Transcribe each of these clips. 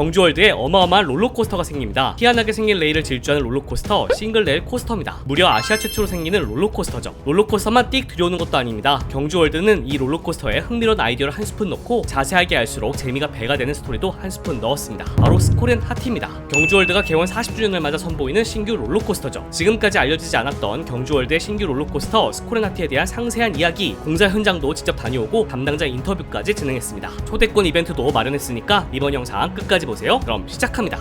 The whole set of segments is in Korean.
경주월드에 어마어마한 롤러코스터가 생깁니다. 희한하게 생긴 레일을 질주하는 롤러코스터 싱글 레일 코스터입니다. 무려 아시아 최초로 생기는 롤러코스터죠. 롤러코스터만 띡 들여오는 것도 아닙니다. 경주월드는 이 롤러코스터에 흥미로운 아이디어를 한 스푼 넣고 자세하게 알수록 재미가 배가 되는 스토리도 한 스푼 넣었습니다. 바로 스코렌 하티입니다. 경주월드가 개원 40주년을 맞아 선보이는 신규 롤러코스터죠. 지금까지 알려지지 않았던 경주월드의 신규 롤러코스터 스코렌 하티에 대한 상세한 이야기, 공사 현장도 직접 다녀오고 담당자 인터뷰까지 진행했습니다. 초대권 이벤트도 마련했으니까 이번 영상 끝까지 보세요. 그럼 시작합니다.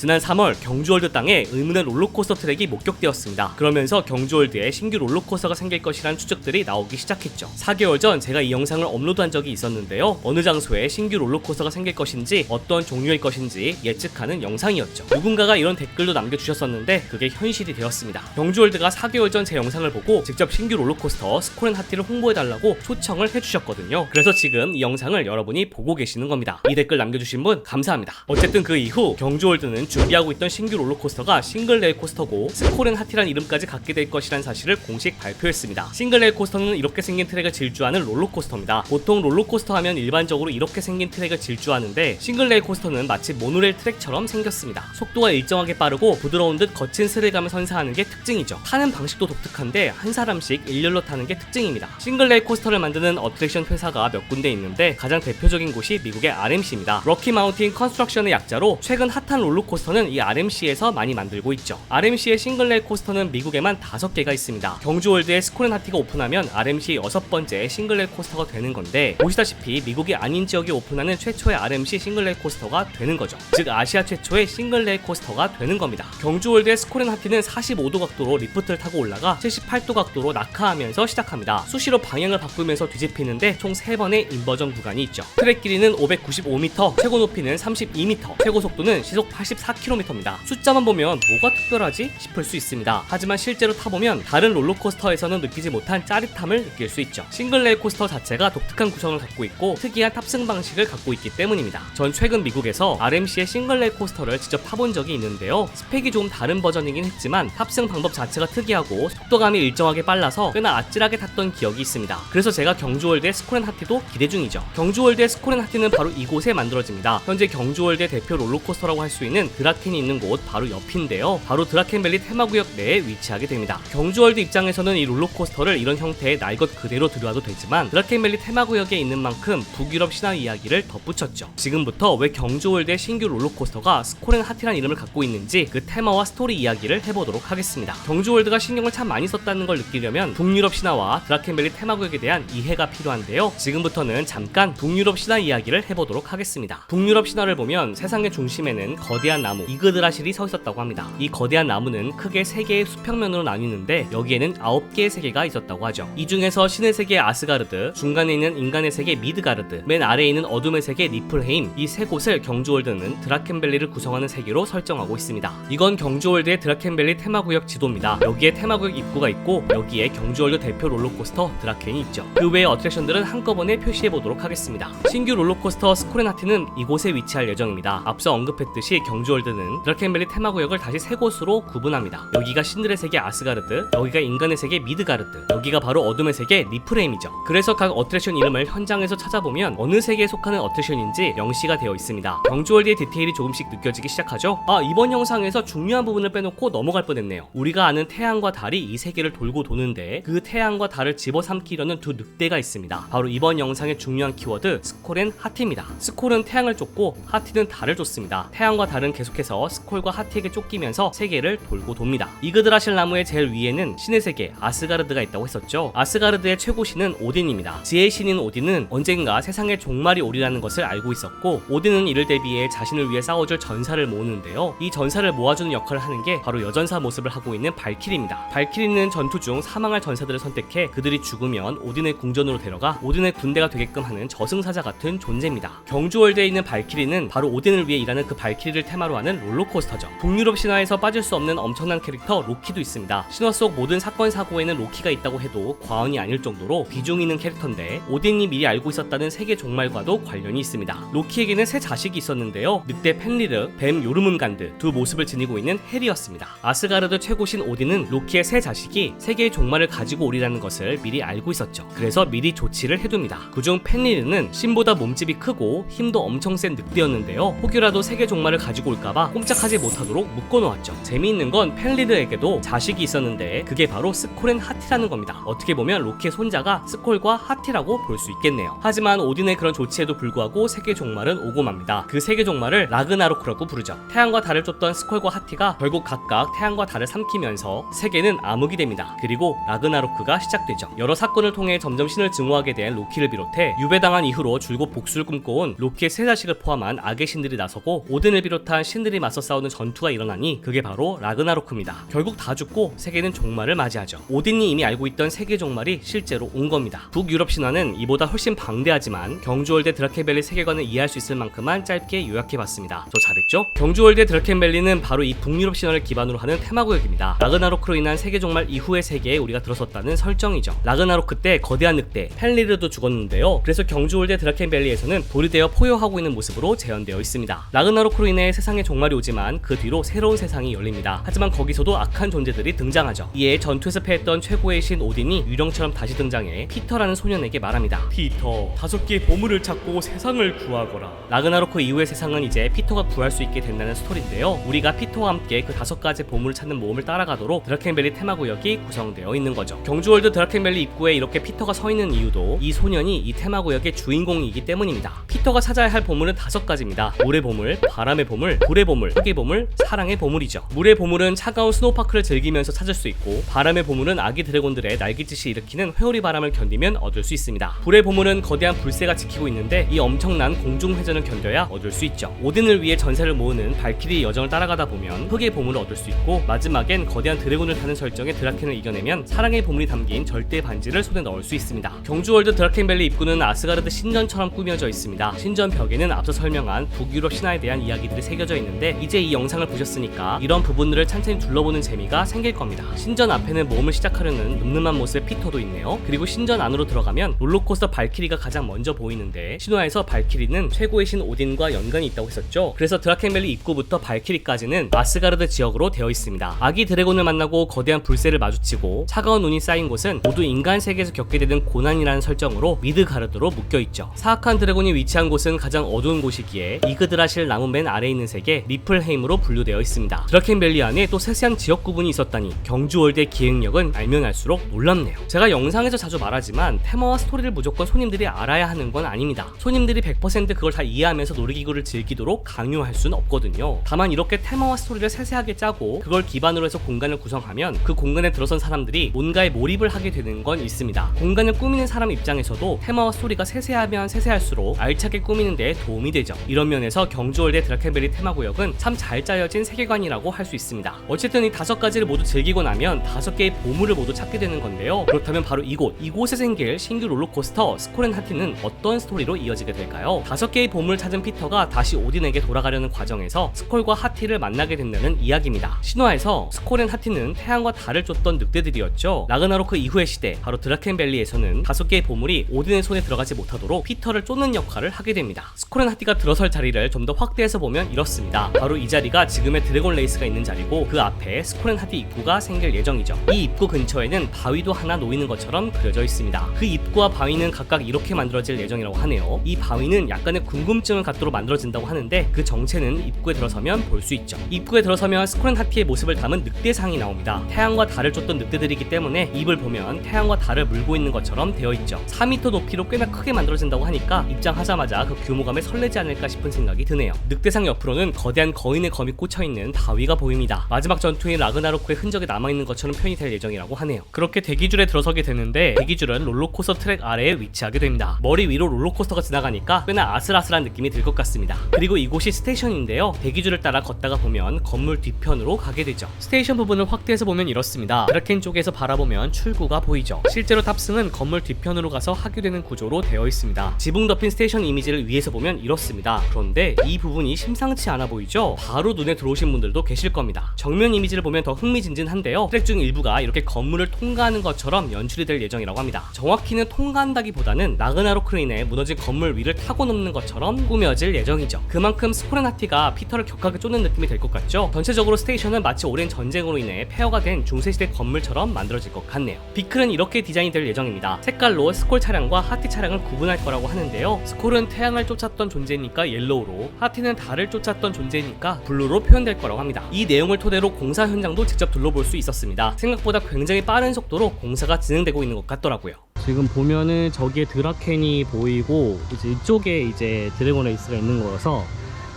지난 3월 경주월드 땅에 의문의 롤러코스터 트랙이 목격되었습니다. 그러면서 경주월드에 신규 롤러코스터가 생길 것이라는 추측들이 나오기 시작했죠. 4개월 전 제가 이 영상을 업로드한 적이 있었는데요. 어느 장소에 신규 롤러코스터가 생길 것인지 어떤 종류일 것인지 예측하는 영상이었죠. 누군가가 이런 댓글도 남겨주셨었는데 그게 현실이 되었습니다. 경주월드가 4개월 전 제 영상을 보고 직접 신규 롤러코스터 스코렌 하티를 홍보해달라고 초청을 해주셨거든요. 그래서 지금 이 영상을 여러분이 보고 계시는 겁니다. 이 댓글 남겨주신 분 감사합니다. 어쨌든 그 이후 경주월드는 준비하고 있던 신규 롤러코스터가 싱글레일 코스터고 스코렌 하티란 이름까지 갖게 될 것이라는 사실을 공식 발표했습니다. 싱글레일 코스터는 이렇게 생긴 트랙을 질주하는 롤러코스터입니다. 보통 롤러코스터 하면 일반적으로 이렇게 생긴 트랙을 질주하는데 싱글레일 코스터는 마치 모노레일 트랙처럼 생겼습니다. 속도가 일정하게 빠르고 부드러운 듯 거친 스릴감을 선사하는 게 특징이죠. 타는 방식도 독특한데 한 사람씩 일렬로 타는 게 특징입니다. 싱글레일 코스터를 만드는 어트랙션 회사가 몇 군데 있는데 가장 대표적인 곳이 미국의 RMC입니다. 럭키 마운틴 컨스트럭션의 약자로 최근 핫한 롤러코스터 는 이 RMC에서 많이 만들고 있죠. RMC의 싱글레일 코스터는 미국에만 5개가 있습니다. 경주월드의 스코렌 하티가 오픈하면 RMC 여섯 번째 싱글레일 코스터가 되는 건데 보시다시피 미국이 아닌 지역에 오픈하는 최초의 RMC 싱글레일 코스터가 되는 거죠. 즉 아시아 최초의 싱글레일 코스터가 되는 겁니다. 경주월드의 스코렌 하티는 45도 각도로 리프트를 타고 올라가 78도 각도로 낙하하면서 시작합니다. 수시로 방향을 바꾸면서 뒤집히는데 총 3번의 인버전 구간이 있죠. 트랙 길이는 595m, 최고 높이는 32m, 최고 속도는 시속 84km입니다. 숫자만 보면 뭐가 특별하지 싶을 수 있습니다. 하지만 실제로 타보면 다른 롤러코스터에서는 느끼지 못한 짜릿함을 느낄 수 있죠. 싱글레일 코스터 자체가 독특한 구성을 갖고 있고 특이한 탑승 방식을 갖고 있기 때문입니다. 전 최근 미국에서 RMC의 싱글레일 코스터를 직접 타본 적이 있는데요. 스펙이 좀 다른 버전이긴 했지만 탑승 방법 자체가 특이하고 속도감이 일정하게 빨라서 꽤나 아찔하게 탔던 기억이 있습니다. 그래서 제가 경주월드의 스코렌 하티도 기대 중이죠. 경주월드의 스코렌 하티는 바로 이곳에 만들어집니다. 현재 경주월드의 대표 롤러코스터라고 할 수 있는 드라켄이 있는 곳 바로 옆인데요. 바로 드라켄밸리 테마구역 내에 위치하게 됩니다. 경주월드 입장에서는 이 롤러코스터를 이런 형태의 날 것 그대로 들여와도 되지만 드라켄밸리 테마구역에 있는 만큼 북유럽 신화 이야기를 덧붙였죠. 지금부터 왜 경주월드의 신규 롤러코스터가 스코렌 하티란 이름을 갖고 있는지 그 테마와 스토리 이야기를 해보도록 하겠습니다. 경주월드가 신경을 참 많이 썼다는 걸 느끼려면 북유럽 신화와 드라켄밸리 테마구역에 대한 이해가 필요한데요. 지금부터는 잠깐 북유럽 신화 이야기를 해보도록 하겠습니다. 북유럽 신화를 보면 세상의 중심에는 거대한 나무 이그드라실이 서 있었다고 합니다. 이 거대한 나무는 크게 세 개의 수평면으로 나뉘는데 여기에는 아홉 개의 세계가 있었다고 하죠. 이 중에서 신의 세계 아스가르드, 중간에 있는 인간의 세계 미드가르드, 맨 아래에 있는 어둠의 세계 니플헤임 이 세 곳을 경주월드는 드라켄밸리를 구성하는 세계로 설정하고 있습니다. 이건 경주월드의 드라켄밸리 테마구역 지도입니다. 여기에 테마구역 입구가 있고 여기에 경주월드 대표 롤러코스터 드라켄이 있죠. 그 외의 어트랙션들은 한꺼번에 표시해 보도록 하겠습니다. 신규 롤러코스터 스코렌하티는 이곳에 위치할 예정입니다. 앞서 언급했듯이 경주 월드는 드라켄밸리 테마구역을 다시 세 곳으로 구분합니다. 여기가 신들의 세계 아스가르드, 여기가 인간의 세계 미드가르드, 여기가 바로 어둠의 세계 니프레임이죠. 그래서 각 어트랙션 이름을 현장에서 찾아보면 어느 세계에 속하는 어트랙션인지 명시가 되어 있습니다. 경주월드의 디테일이 조금씩 느껴지기 시작하죠. 아 이번 영상에서 중요한 부분을 빼놓고 넘어갈 뻔했네요. 우리가 아는 태양과 달이 이 세계를 돌고 도는데 그 태양과 달을 집어삼키려는 두 늑대가 있습니다. 바로 이번 영상의 중요한 키워드 스콜앤 하티입니다. 스콜은 태양을 쫓고 하티는 달을 쫓습니다. 태양과 달은 계속해서 스콜과 하티에게 쫓기면서 세계를 돌고 돕니다. 이그드라실 나무의 제일 위에는 신의 세계 아스가르드가 있다고 했었죠. 아스가르드의 최고 신은 오딘입니다. 지혜의 신인 오딘은 언젠가 세상의 종말이 오리라는 것을 알고 있었고 오딘은 이를 대비해 자신을 위해 싸워줄 전사를 모으는데요. 이 전사를 모아주는 역할을 하는 게 바로 여전사 모습을 하고 있는 발키리입니다. 발키리는 전투 중 사망할 전사들을 선택해 그들이 죽으면 오딘의 궁전으로 데려가 오딘의 군대가 되게끔 하는 저승사자 같은 존재입니다. 경주월드에 있는 발키리는 바로 오딘을 위해 일하는 그 발키리를 테마로 테마로 하는 롤러코스터죠. 북유럽 신화에서 빠질 수 없는 엄청난 캐릭터 로키도 있습니다. 신화 속 모든 사건 사고에는 로키가 있다고 해도 과언이 아닐 정도로 비중 있는 캐릭터인데 오딘이 미리 알고 있었다는 세계 종말과도 관련이 있습니다. 로키에게는 세 자식이 있었는데요. 늑대 펜리르, 뱀 요르문간드 두 모습을 지니고 있는 헬이었습니다. 아스가르드 최고신 오딘은 로키의 세 자식이 세계의 종말을 가지고 오리라는 것을 미리 알고 있었죠. 그래서 미리 조치를 해둡니다. 그중 펜리르는 신보다 몸집이 크고 힘도 엄청 센 늑대였는데요. 혹여라도 세계 종말을 가지고 올 까봐 꼼짝하지 못하도록 묶어놓았죠. 재미있는 건 펜리르에게도 자식이 있었는데 그게 바로 스콜앤 하티라는 겁니다. 어떻게 보면 로키의 손자가 스콜과 하티라고 볼 수 있겠네요. 하지만 오딘의 그런 조치에도 불구하고 세계 종말은 오고 맙니다. 그 세계 종말을 라그나로크라고 부르죠. 태양과 달을 쫓던 스콜과 하티가 결국 각각 태양과 달을 삼키면서 세계는 암흑이 됩니다. 그리고 라그나로크가 시작되죠. 여러 사건을 통해 점점 신을 증오하게 된 로키를 비롯해 유배당한 이후로 줄곧 복수를 꿈꿔온 로키의 세 자식을 포함한 악의 신들이 나서고 오딘을 비롯한 신들이 맞서 싸우는 전투가 일어나니 그게 바로 라그나로크입니다. 결국 다 죽고 세계는 종말을 맞이하죠. 오딘이 이미 알고 있던 세계 종말이 실제로 온 겁니다. 북유럽 신화는 이보다 훨씬 방대하지만 경주월드 드라켄밸리 세계관을 이해할 수 있을 만큼만 짧게 요약해봤습니다. 저 잘했죠? 경주월드 드라켄밸리는 바로 이 북유럽 신화를 기반으로 하는 테마구역입니다. 라그나로크로 인한 세계 종말 이후의 세계에 우리가 들어섰다는 설정이죠. 라그나로크 때 거대한 늑대 펠리르도 죽었는데요. 그래서 경주월드 드라켄밸리에서는 돌이 되어 포효하고 있는 모습으로 재현되어 있습니다. 라그나로크로 인해 세상 의 종말이 오지만 그 뒤로 새로운 세상이 열립니다. 하지만 거기서도 악한 존재들이 등장하죠. 이에 전투에서 패했던 최고의 신 오딘이 유령처럼 다시 등장해 피터라는 소년에게 말합니다. 피터, 다섯 개의 보물을 찾고 세상을 구하거라. 라그나로크 이후의 세상은 이제 피터가 구할 수 있게 된다는 스토리인데요. 우리가 피터와 함께 그 다섯 가지 보물을 찾는 모험을 따라가도록 드라켄밸리 테마구역이 구성되어 있는 거죠. 경주월드 드라켄밸리 입구에 이렇게 피터가 서 있는 이유도 이 소년이 이 테마구역의 주인공이기 때문입니다. 피터가 찾아야 할 보물은 다섯 가지입니다. 물의 보물, 바람의 보물, 불의 보물, 흙의 보물, 사랑의 보물이죠. 물의 보물은 차가운 스노우파크를 즐기면서 찾을 수 있고 바람의 보물은 아기 드래곤들의 날갯짓이 일으키는 회오리 바람을 견디면 얻을 수 있습니다. 불의 보물은 거대한 불새가 지키고 있는데 이 엄청난 공중 회전을 견뎌야 얻을 수 있죠. 오딘을 위해 전세를 모으는 발키리의 여정을 따라가다 보면 흙의 보물을 얻을 수 있고 마지막엔 거대한 드래곤을 타는 설정의 드라켄을 이겨내면 사랑의 보물이 담긴 절대 반지를 손에 넣을 수 있습니다. 경주월드 드라켄밸리 입구는 아스가르드 신전처럼 꾸며져 있습니다. 신전 벽에는 앞서 설명한 북유럽 신화에 대한 이야기들이 새겨져 있는데 이제 이 영상을 보셨으니까 이런 부분들을 찬찬히 둘러보는 재미가 생길 겁니다. 신전 앞에는 모험을 시작하려는 늠름한 모습의 피터도 있네요. 그리고 신전 안으로 들어가면 롤러코스터 발키리가 가장 먼저 보이는데 신화에서 발키리는 최고의 신 오딘과 연관이 있다고 했었죠. 그래서 드라켄밸리 입구부터 발키리까지는 아스가르드 지역으로 되어 있습니다. 아기 드래곤을 만나고 거대한 불새를 마주치고 차가운 눈이 쌓인 곳은 모두 인간 세계에서 겪게 되는 고난이라는 설정으로 미드가르드로 묶여 있죠. 사악한 드래곤이 위치한 곳은 가장 어두운 곳이기에 이그드라실 나무 맨 아래에 있는 세계 리플헤임으로 분류되어 있습니다. 드라켄밸리 안에 또 세세한 지역 구분이 있었다니 경주월드의 기획력은 알면 알수록 놀랍네요. 제가 영상에서 자주 말하지만 테마와 스토리를 무조건 손님들이 알아야 하는 건 아닙니다. 손님들이 100% 그걸 다 이해하면서 놀이기구를 즐기도록 강요할 수는 없거든요. 다만 이렇게 테마와 스토리를 세세하게 짜고 그걸 기반으로 해서 공간을 구성하면 그 공간에 들어선 사람들이 뭔가에 몰입을 하게 되는 건 있습니다. 공간을 꾸미는 사람 입장에서도 테마와 스토리가 세세하면 세세할수록 알차게 꾸미는 데 도움이 되죠. 이런 면에서 경주월드 드라켄베리 테마 구역은 참 잘 짜여진 세계관이라고 할 수 있습니다. 어쨌든 이 다섯 가지를 모두 즐기고 나면 다섯 개의 보물을 모두 찾게 되는 건데요. 그렇다면 바로 이곳, 이곳에 생길 신규 롤러코스터 스콜앤 하티는 어떤 스토리로 이어지게 될까요? 다섯 개의 보물을 찾은 피터가 다시 오딘에게 돌아가려는 과정에서 스콜과 하티를 만나게 된다는 이야기입니다. 신화에서 스콜 앤 하티는 태양과 달을 쫓던 늑대들이었죠. 라그나로크 이후의 시대, 바로 드라켄밸리에서는 다섯 개의 보물이 오딘의 손에 들어가지 못하도록 피터를 쫓는 역할을 하게 됩니다. 스콜 앤 하티가 들어설 자리를 좀 더 확대해서 보면 이렇습니다. 바로 이 자리가 지금의 드래곤 레이스가 있는 자리고 그 앞에 하티 입구가 생길 예정이죠. 이 입구 근처에는 바위도 하나 놓이는 것처럼 그려져 있습니다. 그 입구와 바위는 각각 이렇게 만들어질 예정이라고 하네요. 이 바위는 약간의 궁금증을 갖도록 만들어진다고 하는데 그 정체는 입구에 들어서면 볼 수 있죠. 입구에 들어서면 스콜앤 하티의 모습을 담은 늑대상이 나옵니다. 태양과 달을 쫓던 늑대들이기 때문에 입을 보면 태양과 달을 물고 있는 것처럼 되어 있죠. 4m 높이로 꽤나 크게 만들어진다고 하니까 입장하자마자 그 규모감에 설레지 않을까 싶은 생각이 드네요. 늑대상 옆으로는 거대한 거인의 검이 꽂혀 있는 바위가 보입니다. 마지막 전투인 라그나로크의 흔적이 남아있는 것처럼 표현이 될 예정이라고 하네요. 그렇게 대기줄에 들어서게 되는데 대기줄은 롤러코스터 트랙 아래에 위치하게 됩니다. 머리 위로 롤러코스터가 지나가니까 꽤나 아슬아슬한 느낌이 들 것 같습니다. 그리고 이곳이 스테이션인데요. 대기줄을 따라 걷다가 보면 건물 뒤편으로 가게 되죠. 스테이션 부분을 확대해서 보면 이렇습니다. 드라켄 쪽에서 바라보면 출구가 보이죠. 실제로 탑승은 건물 뒤편으로 가서 하게 되는 구조로 되어 있습니다. 지붕 덮인 스테이션 이미지를 위에서 보면 이렇습니다. 그런데 이 부분이 심상치 않은 않아 보이죠? 바로 눈에 들어오신 분들도 계실 겁니다. 정면 이미지를 보면 더 흥미진진한데요. 트랙 중 일부가 이렇게 건물을 통과하는 것처럼 연출이 될 예정이라고 합니다. 정확히는 통과한다기보다는 나그나로 크레인에 무너진 건물 위를 타고 넘는 것처럼 꾸며질 예정이죠. 그만큼 스코레나티가 피터를 격하게 쫓는 느낌이 될 것 같죠? 전체적으로 스테이션은 마치 오랜 전쟁으로 인해 폐허가 된 중세시대 건물처럼 만들어질 것 같네요. 비클은 이렇게 디자인이 될 예정입니다. 색깔로 스콜 차량과 하티 차량을 구분할 거라고 하는데요. 스콜은 태양을 쫓았던 존재니까 옐로우로, 하티는 달을 쫓았던 존재니까 블루로 표현될 거라고 합니다. 이 내용을 토대로 공사 현장도 직접 둘러볼 수 있었습니다. 생각보다 굉장히 빠른 속도로 공사가 진행되고 있는 것 같더라고요. 지금 보면은 저기에 드라켄이 보이고 이제 이쪽에 이제 드래곤 레이스가 있는 거여서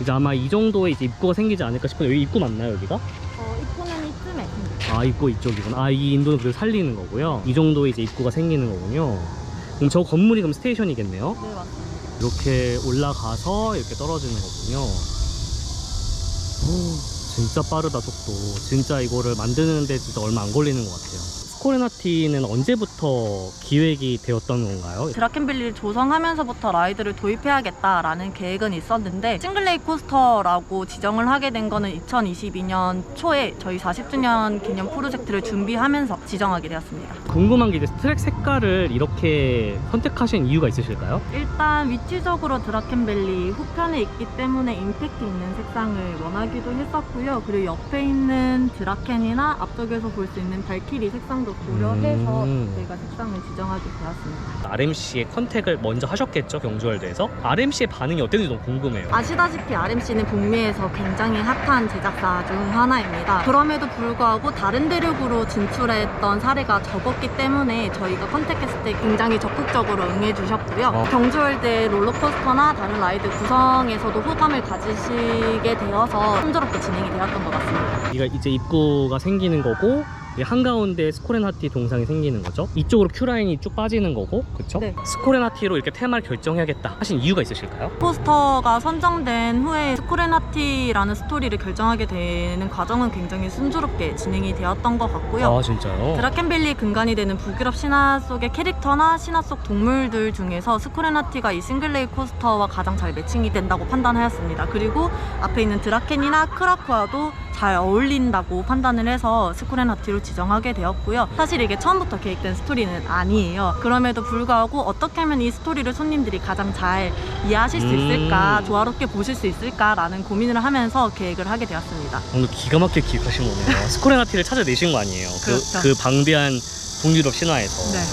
이제 아마 이 정도의 이제 입구가 생기지 않을까 싶은데 여기 입구 맞나요 여기가? 어, 입구는 이쯤에. 아 입구 이쪽이구나. 아 이 인도는 그래서 살리는 거고요. 이 정도의 이제 입구가 생기는 거군요. 그럼 저 건물이 그럼 스테이션이겠네요. 네, 맞습니다. 이렇게 올라가서 이렇게 떨어지는 거군요. 오, 진짜 빠르다 속도. 진짜 이거를 만드는데 진짜 얼마 안 걸리는 것 같아요. 스코레나티는 언제부터 기획이 되었던 건가요? 드라켄빌리를 조성하면서부터 라이드를 도입해야겠다라는 계획은 있었는데 싱글레이 코스터라고 지정을 하게 된 거는 2022년 초에 저희 40주년 기념 프로젝트를 준비하면서 지정하게 되었습니다. 궁금한 게 이제 트랙 색깔을 이렇게 선택하신 이유가 있으실까요? 일단 위치적으로 드라켄밸리 후편에 있기 때문에 임팩트 있는 색상을 원하기도 했었고요. 그리고 옆에 있는 드라켄이나 앞쪽에서 볼 수 있는 발키리 색상도 고려해서 음. 저희가 색상을 지정하게 되었습니다. RMC의 컨택을 먼저 하셨겠죠 경주월드에서 RMC의 반응이 어땠는지 너무 궁금해요. 아시다시피 RMC는 북미에서 굉장히 핫한 제작사 중 하나입니다. 그럼에도 불구하고 다른 대륙으로 진출했던 사례가 적었기 때문에 저희가 컨택했을 때 굉장히 적극적으로 응해주셨고요. 어. 경주월드의 롤러코스터나 다른 라이드 구성에서도 호감을 가지시게 되어서 순조롭게 진행이 되었던 것 같습니다. 이가 이제 입구가 생기는 거고 이 한가운데 스코렌하티 동상이 생기는 거죠. 이쪽으로 큐라인이 쭉 빠지는 거고, 그렇죠? 네. 스코렌하티로 이렇게 테마를 결정해야겠다 하신 이유가 있으실까요? 포스터가 선정된 후에 스코레나티라는 스토리를 결정하게 되는 과정은 굉장히 순조롭게 진행이 되었던 것 같고요. 아 진짜요? 드라켄빌리 근간이 되는 북유럽 신화 속의 캐릭터나 신화 속 동물들 중에서 스코레나티가 이 싱글레이 코스터와 가장 잘 매칭이 된다고 판단하였습니다. 그리고 앞에 있는 드라켄이나 크라크와도 잘 어울린다고 판단을 해서 스코레나티로 지정하게 되었고요. 사실 이게 처음부터 계획된 스토리는 아니에요. 그럼에도 불구하고 어떻게 하면 이 스토리를 손님들이 가장 잘 이해하실 수 음. 있을까, 조화롭게 보실 수 있을까라는 고민을 하면서 계획을 하게 되었습니다. 오늘 기가 막히게 기획하신 거네요. 스코렌하티를 찾아내신 거 아니에요? 그, 그렇죠. 그 방대한 북유럽 신화에서 네.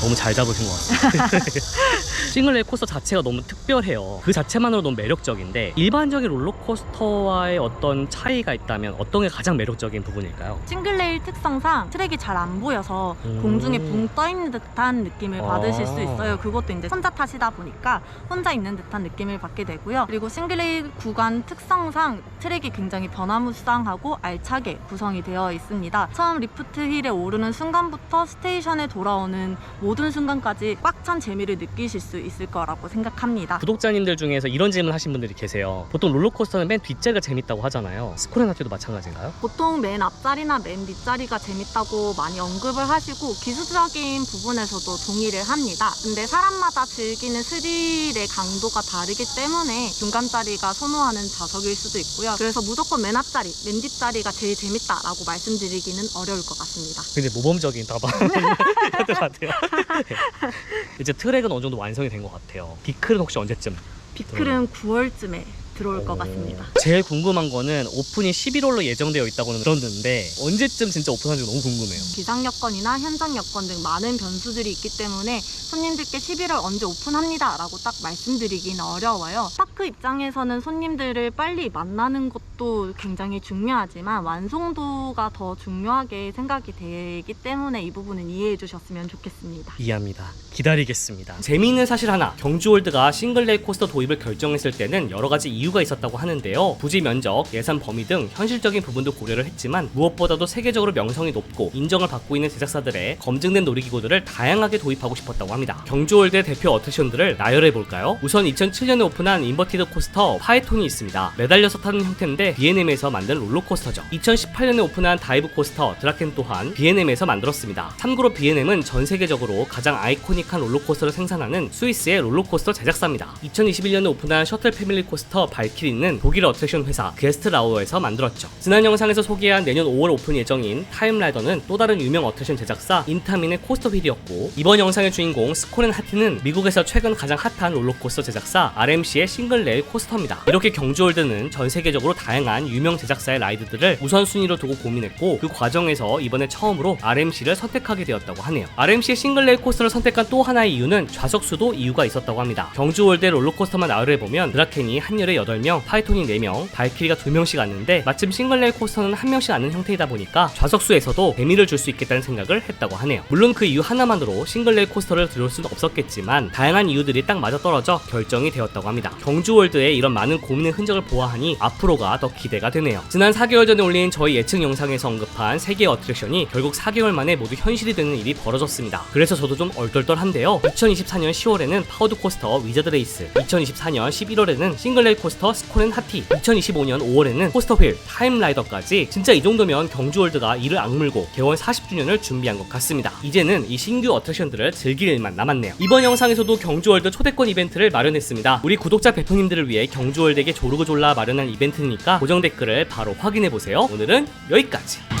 너무 잘 잡으신 것 같아요. 싱글레이 코스터 자체가 너무 특별해요. 그 자체만으로 너무 매력적인데 일반적인 롤러코스터와의 어떤 차이가 있다면 어떤 게 가장 매력적인 부분일까요? 싱글레일 특성상 트랙이 잘 안 보여서 음. 공중에 붕 떠 있는 듯한 느낌을 아. 받으실 수 있어요. 그것도 이제 혼자 타시다 보니까 혼자 있는 듯한 느낌을 받게 되고요. 그리고 싱글레일 구간 특성상 트랙이 굉장히 변화무쌍하고 알차게 구성이 되어 있습니다. 처음 리프트 힐에 오르는 순간부터 스테이션에 돌아오는 모든 순간까지 꽉 찬 재미를 느끼실 수 있을 거라고 생각합니다. 구독자님들 중에서 이런 질문 하신 분들이 계세요. 보통 롤러코스터는 맨 뒷자리가 재밌다고 하잖아요. 스코렌하티도 마찬가지인가요? 보통 맨 앞자리나 맨 뒷자리가 재밌다고 많이 언급을 하시고 기술적인 부분에서도 동의를 합니다. 근데 사람마다 즐기는 스릴의 강도가 다르기 때문에 중간자리가 선호하는 좌석일 수도 있고요. 그래서 무조건 맨 앞자리, 맨 뒷자리가 제일 재밌다라고 말씀드리기는 어려울 것 같습니다. 굉장히 모범적인 답안인 것 같아요. 이제 트랙은 어느 정도 완성이 된것 같아요. 비클은 혹시 언제쯤? 비클은 9월쯤에 들어올 것 같습니다. 제일 궁금한 거는 오픈이 11월로 예정되어 있다고는 들었는데 언제쯤 진짜 오픈하는지 너무 궁금해요. 기상 여건이나 현장 여건 등 많은 변수들이 있기 때문에 손님들께 11월 언제 오픈합니다 라고 딱 말씀드리기는 어려워요. 파크 입장에서는 손님들을 빨리 만나는 것도 굉장히 중요하지만 완성도가 더 중요하게 생각이 되기 때문에 이 부분은 이해해 주셨으면 좋겠습니다. 이해합니다. 기다리겠습니다. 재미있는 사실 하나. 경주월드가 싱글레이 코스터 도입을 결정했을 때는 여러 가지 이유 가 있었다고 하는데요. 부지 면적, 예산 범위 등 현실적인 부분도 고려를 했지만 무엇보다도 세계적으로 명성이 높고 인정을 받고 있는 제작사들의 검증된 놀이기구들을 다양하게 도입하고 싶었다고 합니다. 경주월드의 대표 어트랙션들을 나열해 볼까요? 우선 2007년에 오픈한 인버티드 코스터 파이톤이 있습니다. 매달려서 타는 형태인데 B&M에서 만든 롤러코스터죠. 2018년에 오픈한 다이브 코스터 드라켄 또한 B&M에서 만들었습니다. 참고로 B&M은 전 세계적으로 가장 아이코닉한 롤러코스터를 생산하는 스위스의 롤러코스터 제작사입니다. 2021년에 오픈한 셔틀 패밀리 코스터 발키리는 독일 어트랙션 회사 게스트라우어에서 만들었죠. 지난 영상에서 소개한 내년 5월 오픈 예정인 타임라이더는 또 다른 유명 어트랙션 제작사 인타민의 코스터 휠이었고 이번 영상의 주인공 스코렌 하티는 미국에서 최근 가장 핫한 롤러코스터 제작사 RMC의 싱글 레일 코스터입니다. 이렇게 경주월드는 전 세계적으로 다양한 유명 제작사의 라이드들을 우선순위로 두고 고민했고 그 과정에서 이번에 처음으로 RMC를 선택하게 되었다고 하네요. RMC의 싱글 레일 코스터를 선택한 또 하나의 이유는 좌석수도 이유가 있었다고 합니다. 경주월드의 롤러코스터만 나열해 보면 드라켄이 한 열에 8명, 파이톤이 4명, 발키리가 2명씩 앉는데 마침 싱글 레일 코스터는 한 명씩 앉는 형태이다 보니까 좌석수에서도 재미를 줄 수 있겠다는 생각을 했다고 하네요. 물론 그 이유 하나만으로 싱글 레일 코스터를 들어올 수는 없었겠지만 다양한 이유들이 딱 맞아 떨어져 결정이 되었다고 합니다. 경주월드의 이런 많은 고민의 흔적을 보아하니 앞으로가 더 기대가 되네요. 지난 4개월 전에 올린 저희 예측 영상에서 언급한 세계 어트랙션이 결국 4개월 만에 모두 현실이 되는 일이 벌어졌습니다. 그래서 저도 좀 얼떨떨한데요. 2024년 10월에는 파워드 코스터 위저드 레이스, 2024년 11월에는 싱글레일 코스터 스코렌 하티, 2025년 5월에는 코스터 휠, 타임라이더까지 진짜 이 정도면 경주월드가 이를 악물고 개원 40주년을 준비한 것 같습니다. 이제는 이 신규 어트랙션들을 즐길 일만 남았네요. 이번 영상에서도 경주월드 초대권 이벤트를 마련했습니다. 우리 구독자 배포님들을 위해 경주월드에게 조르고 졸라 마련한 이벤트니까 고정 댓글을 바로 확인해 보세요. 오늘은 여기까지.